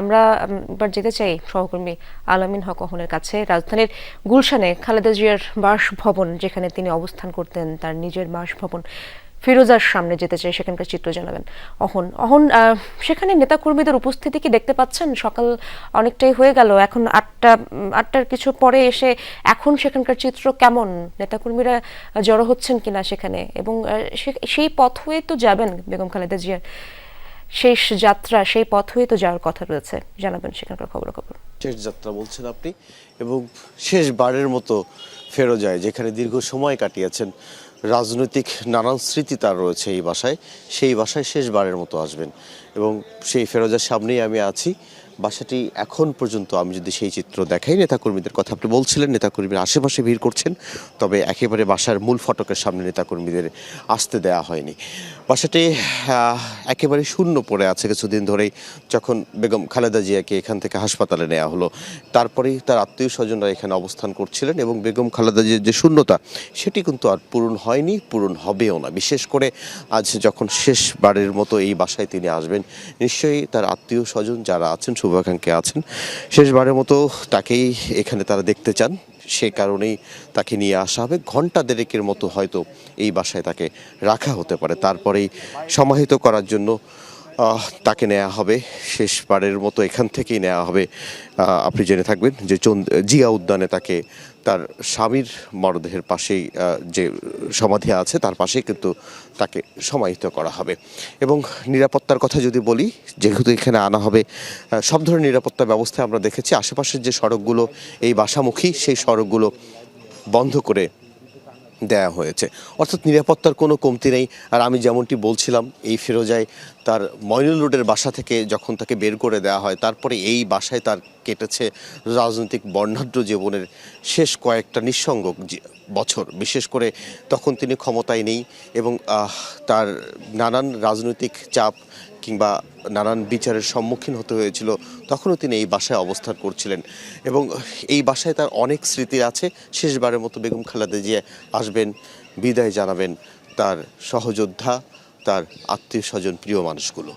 আমরা এবার যেতে চাই সহকর্মী আলামিন হক অহনের কাছে। রাজধানীর গুলশানে খালেদা জিয়ার বাসভবন যেখানে তিনি অবস্থান করতেন, তার নিজের বাসভবন ফিরোজার সামনে যেতে চাই, সেখানকার চিত্র জানাবেন অহন। অহন সেখানে নেতাকর্মীদের উপস্থিতি কি দেখতে পাচ্ছেন? সকাল অনেকটাই হয়ে গেল, এখন আটটা আটটার কিছু পরে এসে এখন সেখানকার চিত্র কেমন? নেতাকর্মীরা জড়ো হচ্ছেন কিনা সেখানে? এবং সেই পথ হয়ে তো যাবেন বেগম খালেদা জিয়ার শেষ যাত্রা, সেই পথ হয়ে তো যাওয়ার কথা রয়েছে। জানাবেন সেখানকার খবর খবর শেষ যাত্রা বলছেন আপনি। এবং শেষবারের মতো ফেরো যায়, যেখানে দীর্ঘ সময় কাটিয়েছেন। রাজনৈতিক নানান স্মৃতি তার রয়েছে এই বাসায়, সেই বাসায় শেষবারের মতো আসবেন। এবং সেই ফেরোজার সামনেই আমি আছি। বাসাটি এখন পর্যন্ত আমি যদি সেই চিত্র দেখাই, নেতাকর্মীদের কথা আপনি বলছিলেন, নেতাকর্মীরা আশেপাশে ভিড় করছেন, তবে একেবারে বাসার মূল ফটকের সামনে নেতাকর্মীদের আসতে দেয়া হয়নি। বাসাটি একেবারে শূন্য পড়ে আছে কিছুদিন ধরেই, যখন বেগম খালেদা জিয়াকে এখান থেকে হাসপাতালে নেওয়া হলো। তারপরেই তার আত্মীয় স্বজনরা এখানে অবস্থান করছিলেন এবং বেগম খালেদা যে শূন্যতা, সেটি কিন্তু আর পূরণ হয়নি, পূরণ হবেও না। বিশেষ করে আজ যখন শেষবারের মতো এই বাসায় তিনি আসবেন, নিশ্চয়ই তার আত্মীয় স্বজন যারা আছেন, শুভাকাঙ্ক্ষী আছেন, শেষবারের মতো তাকেই এখানে তারা দেখতে চান। সে কারণেই তাকে নিয়ে আসা হবে। ঘণ্টা দেড়েকের মতো হয়তো এই বাসায় তাকে রাখা হতে পারে। তারপরেই সমাহিত করার জন্য তাকে নেওয়া হবে। শেষবারের মতো এখান থেকেই নেওয়া হবে। আপনি জেনে থাকবেন যে জিয়া উদ্যানে তাকে তার স্বামীর মরদেহের পাশেই যে সমাধি আছে তার পাশেই কিন্তু তাকে সমাহিত করা হবে। এবং নিরাপত্তার কথা যদি বলি, যেহেতু এখানে আনা হবে সব ধরনের নিরাপত্তা ব্যবস্থা আমরা দেখেছি। আশেপাশের যে সড়কগুলো, এই বাসামুখী সেই সড়কগুলো বন্ধ করে দেয়া হয়েছে। অর্থাৎ নিরাপত্তার কোনো কমতি নেই। আর আমি যেমনটি বলছিলাম, এই ফিরোজায় তার ময়নুল রোডের বাসা থেকে যখন তাকে বের করে দেওয়া হয়, তারপরে এই বাসায় তার কেটেছে রাজনৈতিক বর্ণাঢ্য জীবনের শেষ কয়েকটা নিঃসঙ্গ বছর। বিশেষ করে তখন তিনি ক্ষমতায় নেই এবং তার নানান রাজনৈতিক চাপ কিংবা নানান বিচারের সম্মুখীন হতে হয়েছিল, তখনও তিনি এই বাসায় অবস্থান করছিলেন। এবং এই বাসায় তার অনেক স্মৃতি আছে। শেষবারের মতো বেগম খালেদা জিয়া আসবেন, বিদায় জানাবেন তার সহযোদ্ধা, তার আত্মীয় স্বজন, প্রিয় মানুষগুলো।